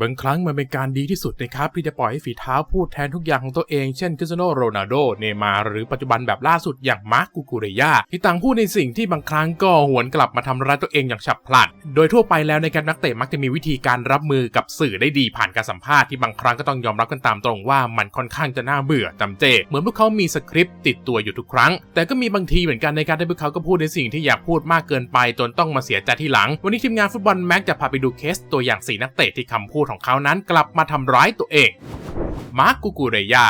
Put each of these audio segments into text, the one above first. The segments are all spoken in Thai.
บางครั้งมันเป็นการดีที่สุดนะครับที่จะปล่อยให้ฝีเท้าพูดแทนทุกอย่างของตัวเอง เช่นคริสเตียโนโรนัลโด เนมาหรือปัจจุบันแบบล่าสุดอย่างมาร์กกูกูเรยาที่ต่างพูดในสิ่งที่บางครั้งก็หวนกลับมาทำร้ายตัวเองอย่างฉับพลัน โดยทั่วไปแล้วในการนักเตะมักจะมีวิธีการรับมือกับสื่อได้ดีผ่านการสัมภาษณ์ที่บางครั้งก็ต้องยอมรับกันตามตรงว่ามันค่อนข้างจะน่าเบื่อจำเจ เหมือนพวกเขามีสคริปต์ติดตัวอยู่ทุกครั้ง แต่ก็มีบางทีเหมือนกันในการที่พวกเขาก็พูดในสิ่งที่อยากพูดมากเกินไปจนต้องมาเสียใจทีหลัง วันนี้ทีมงานฟุตบอลแม็กจะพาไปดูเคสตัวอย่างสนักเตะที่คำพูดของเขานั้นกลับมาทำร้ายตัวเอง มาร์กกูกูเรยา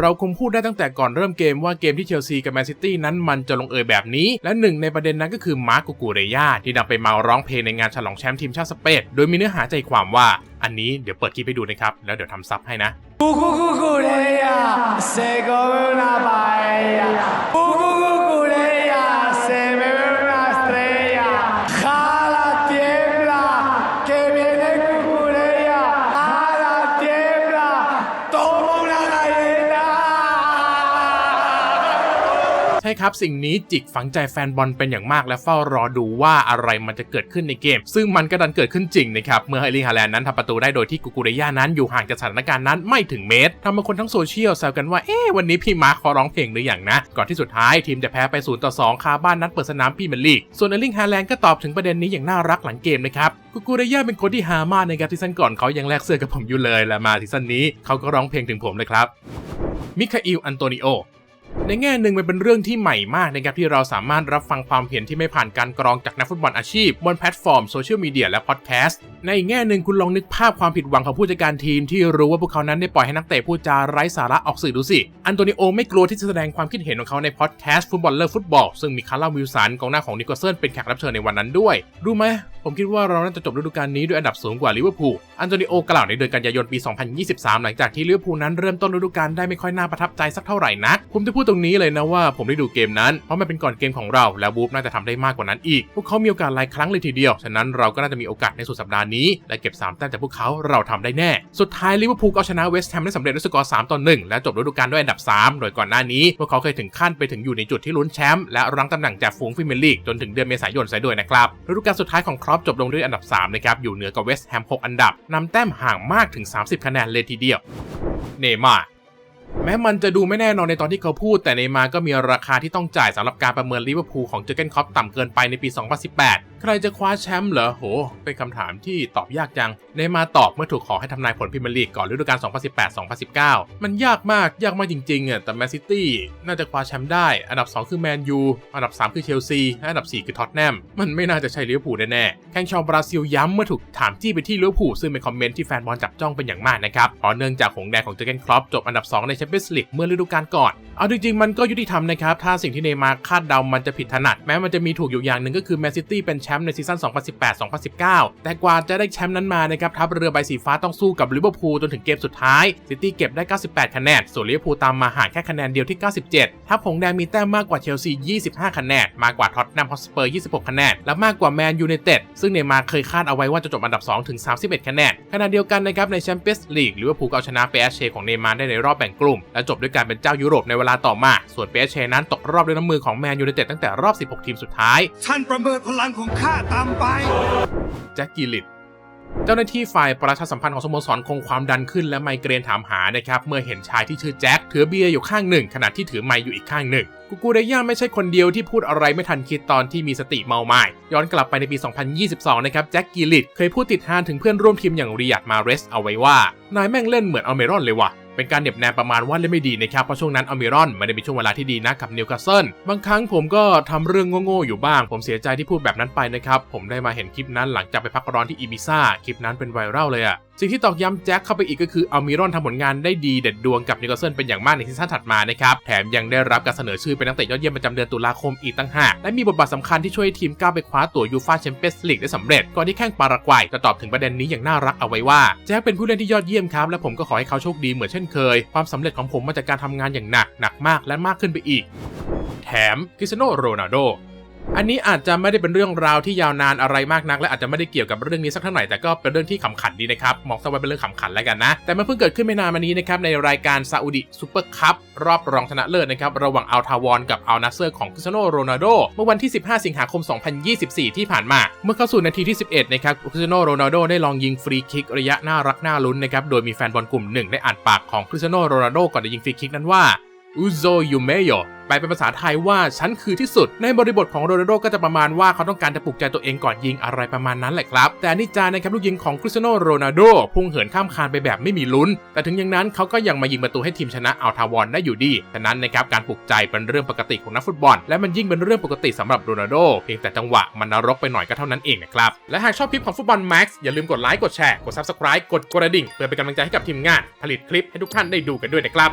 เราคงพูดได้ตั้งแต่ก่อนเริ่มเกมว่าเกมที่เชลซีกับแมนซิตี้นั้นมันจะลงเอยแบบนี้ และหนึ่งในประเด็นนั้นก็คือมาร์กกูกูเรยาที่นำไปเมาร้องเพลงในงานฉลองแชมป์ทีมชาติสเปนโดยมีเนื้อหาใจความว่า อันนี้เดี๋ยวเปิดคลิปให้ดูนะครับ แล้วเดี๋ยวทำซับให้นะ Cucucucureya, se come una paella. Cucucucureya, ครับ สิ่งนี้จิกฝังใจแฟนบอลเป็นอย่างมากและเฝ้ารอดูว่าอะไรมันจะเกิดขึ้นในเกม ซึ่งมันก็ดันเกิดขึ้นจริงนะครับ เมื่อไอริงฮาแลนด์นั้นทำประตูได้โดยที่กูกูเรย่านั้นอยู่ห่างจากสถานการณ์นั้นไม่ถึงเมตรทำให้คนทั้งโซเชียลแซวกันว่าเอ๊ะวันนี้พี่มาร์คเขาร้องเพลงหรืออย่างนะ ก่อนที่สุดท้ายทีมจะแพ้ไป0ต่อ2คาบ้านนัดเปิดสนามพรีเมียร์ลีกส่วนไอริงฮาแลนด์ก็ตอบถึงประเด็นนี้อย่างน่ารักหลังเกมนะครับกูกูเรย่าเป็นคนที่ฮามากนะครับซีซั่นก่อนเขายังแลกเสื้อกับผมอยู่เลยและมาซีซั่นนี้เขาก็ร้องเพลงถึงผมเลยครับมิคาอิล อันโตนิโอ ในแง่หนึ่งมันเป็นเรื่องที่ใหม่มากนะครับที่เราสามารถรับฟังความเห็นที่ไม่ผ่านการกรองจากนักฟุตบอลอาชีพ บนแพลตฟอร์มโซเชียลมีเดียและพอดแคสต์ในแง่หนึ่งคุณลองนึกภาพความผิดหวังของผู้จัดการทีมที่รู้ว่าพวกเขานั้นได้ปล่อยให้นักเตะพูดจาไร้สาระออกสื่อดูสิ อันโตนิโอไม่กลัวที่จะแสดงความคิดเห็นของเขาในพอดแคสต์ฟุตบอลเลอร์ฟุตบอลซึ่งมีคาร์ลวิลสันกองหน้าของนิโคลเซนเป็นแขกรับเชิญในวันนั้นด้วยรู้ไหม ผมคิดว่าเราน่าจะจบฤดูกาลนี้ด้วยอันดับสูงกว่าลิเวอร์พูล อันโตนิโอกล่าวในเดือนกันยายนปี 2023 หลังจากที่ลิเวอร์พูลนั้นเริ่มต้นฤดูกาลได้ไม่ค่อยน่าประทับใจสักเท่าไหร่นัก ผมจะพูดตรงนี้เลยนะว่าผมได้ดูเกมนั้น เพราะมันเป็นก่อนเกมของเรา และบูฟน่าจะทำได้มากกว่านั้นอีก พวกเขามีโอกาสหลายครั้งเลยทีเดียว ฉะนั้นเราก็น่าจะมีโอกาสในสุดสัปดาห์นี้ และเก็บ3แต้มจากพวกเขาเราทำได้แน่ สุดท้ายลิเวอร์พูลก็เอาชนะเวสต์แฮมได้สำเร็จด้วยสกอร์3ต่อ1และจบฤดูกาลด้วยอันดับ 3 โดยก่อนหน้านี้พวกเขาเคยถึงขั้นไปถึงอยู่ในจุดที่ลุ้นแชมป์และรั้งตำแหน่งจากฝูงพรีเมลีกจนถึงเดือนเมษายนเสียด้วยนะครับฤดูกาลสุดท้ายของครอปจบลงด้วยอันดับ3นะครับอยู่เหนือกว่าเวสต์แฮม 6 อันดับนำแต้มห่างมากถึง 30 คะแนนเลยทีเดียว เนย์มาร แม้มันจะดูไม่แน่นอนในตอนที่เขาพูด แต่เนมาก็มีราคาที่ต้องจ่ายสำหรับการประเมินลิเวอร์พูลของเจอร์เกนคอปต่ำเกินไปในปี 2018 ใครจะคว้าแชมป์เหรอโห เป็นคำถามที่ตอบยากจังเนมาตอบเมื่อถูกขอให้ทำนายผลพรีเมียร์ลีกก่อนฤดูกาล 2018-2019 มันยากมากยากมากจริงๆอะแต่แมนซิตี้น่าจะคว้าแชมป์ได้ อันดับ 2 คือแมนยูอันดับ 3 คือเชลซีและอันดับ 4 คือท็อตแนมมันไม่น่าจะใช่ลิเวอร์พูลแน่ๆแข่งชาวบราซิลย้ำเมื่อถูกถามจี้ไปที่ลิเวอร์พูลซึ่งเป็นคอมเมนต์ที่แฟนบอลจับจ้องเป็นอย่างมากนะครับเพราะเนื่องจากหงแดงของเจอร์เกนคลอปจบอันดับ2ในแชมเปี้ยนส์ลีกเมื่อฤดูกาลก่อน เอาจริงๆ มันก็ยุติธรรมนะครับ ถ้าสิ่งที่เนย์มาร์คาดเดามันจะผิดถนัด แม้มันจะมีถูกอยู่อย่างหนึ่งก็คือแมนซิตี้เป็นแชมป์ในซีซั่น 2018-2019 แต่กว่าจะได้แชมป์นั้นมานะครับทัพเรือใบสีฟ้าต้องสู้กับลิเวอร์พูลจนถึงเกมสุดท้ายซิตี้เก็บได้ 98 คะแนนส่วนลิเวอร์พูลตามมาห่างแค่คะแนนเดียวที่ 97ทัพหงแดงมีแต้มมากกว่าเชลซี 25 คะแนนมากกว่าท็อตแนมฮอตสเปอร์ 26 คะแนนและมากกว่าแมนยูไนเต็ดซึ่งเนย์มาร์เคยคาดเอาไว้ว่าจะจบอันดับ 2 ถึง 31 คะแนนขณะเดียวกันนะครับในแชมเปี้ยนส์ลีกลิเวอร์พูลก็เอาชนะเปเชของเนมาร์ได้ในรอบแบ่งกลุ่มและจบด้วยการเป็นเจ้ายุโรปในเวลาต่อมา ส่วนเปเชนั้นตกรอบด้วยน้ำมือของแมนยูไนเต็ดตั้งแต่รอบ 16 ทีมสุดท้าย ท่านประเมินพลังของข้าตามไป แจ็คกิลิตเจ้าหน้าที่ฝ่ายประชาสัมพันธ์ของสโมสรคงความดันขึ้นและไมเกรนถามหานะครับเมื่อเห็นชายที่ชื่อแจ็คถือเบียร์อยู่ข้างหนึ่ง ขณะที่ถือไมค์อยู่อีกข้างหนึ่ง กูกูเรย่าไม่ใช่คนเดียวที่พูดอะไรไม่ทันคิดตอนที่มีสติเมาไม้ย้อนกลับไปในปี 2022 นะครับแจ็คกิลิตเคยพูดติดฮานถึงเพื่อนร่วมทีมอย่างริยัดมาเรสเอาไว้ว่านายแม่งเล่นเหมือนอเมรอนเลยว่ะ เป็นการเหน็บแนมประมาณว่าเล่นไม่ดีนะครับเพราะช่วงนั้นอเมรอนไม่ได้มีช่วงเวลาที่ดีนะกับนิวคาสเซิลบางครั้งผมก็ทำเรื่องโง่ๆอยู่บ้าง ผมเสียใจที่พูดแบบนั้นไปนะครับผมได้มาเห็นคลิปนั้นหลังจากไปพักร้อนที่อีบิซ่าคลิปนั้นเป็นไวรัลเลยอะ สิ่งที่ตอกย้ำแจ็คเข้าไปอีกก็คืออเมรอนทำผลงานได้ดีเด็ดดวงกับนิวคาสเซิลเป็นอย่างมากในซีซั่นถัดมานะครับ แถมยังได้รับการเสนอชื่อเป็นนักเตะยอดเยี่ยมประจำเดือนตุลาคมอีกตั้งหากและมีบทบาทสำคัญที่ช่วยทีมก้าวไปคว้าตั๋วยูฟ่าแชมเปี้ยนส์ลีกได้สำเร็จ ก่อนที่แข่งปารากวัยจะตอบถึงประเด็นนี้อย่างน่ารักเอาไว้ว่าแจ็คเป็นผู้เล่นที่ยอดเยี่ยมครับและผมก็ขอให้เขาโชคดีเหมือนเช่นเคย ความสำเร็จของผมมาจากการทำงานอย่างหนักหนักมากและมากขึ้นไปอีก แถมคริสเตียโนโรนัลโด อันนี้อาจจะไม่ได้เป็นเรื่องราวที่ยาวนานอะไรมากนัก และอาจจะไม่ได้เกี่ยวกับเรื่องนี้สักเท่าไหร่แต่ก็เป็นเรื่องที่ขำขันดีนะครับมองซะว่าเป็นเรื่องขำขันแล้วกันนะ แต่มันเพิ่งเกิดขึ้นไม่นานมานี้นะครับในรายการซาอุดิซูเปอร์คัพรอบรองชนะเลิศนะครับระหว่างอัลทาวอนกับอัลนัสเซอร์ของคริสเตียโนโรนัลโดเมื่อวันที่ 15 สิงหาคม 2024 ที่ผ่านมา เมื่อเข้าสู่นาทีที่ 11 นะครับคริสเตียโนโรนัลโดได้ลองยิงฟรีคิกระยะน่ารักน่าลุ้นนะครับโดยมีแฟนบอลกลุ่มหนึ่งได้อ่านปากของคริสเตียโนโรนัลโดก่อนจะยิงฟรีคิกนั้นว่า อุโซยูเมโยแปลเป็นภาษาไทยว่าฉันคือที่สุด ในบริบทของโรนัลโดก็จะประมาณว่าเขาต้องการจะปลุกใจตัวเองก่อนยิงอะไรประมาณนั้นแหละครับ แต่นนี่จานะครับลูกยิงของคริสเตียโนโรนัลโดพุ่งเหินข้ามคานไปแบบไม่มีลุ้น แต่ถึงอย่างนั้นเขาก็ยังมายิงประตูให้ทีมชนะอัลทาวอนได้อยู่ดีฉะนั้นนะครับการปลุกใจเป็นเรื่องปกติของนักฟุตบอล และมันยิ่งเป็นเรื่องปกติสำหรับโรนัลโดเพียงแต่จังหวะมันนรกไปหน่อยก็เท่านั้นเองนะครับและหากชอบคลิปของฟุตบอลแม็กซ์อย่าลืมกดไลค์กดแชร์กด subscribe กดกระดิ่งเพื่อเป็นกำลังใจให้กับทีมงาน ผลิตคลิปให้ทุกท่านได้ดูกันด้วยนะครับ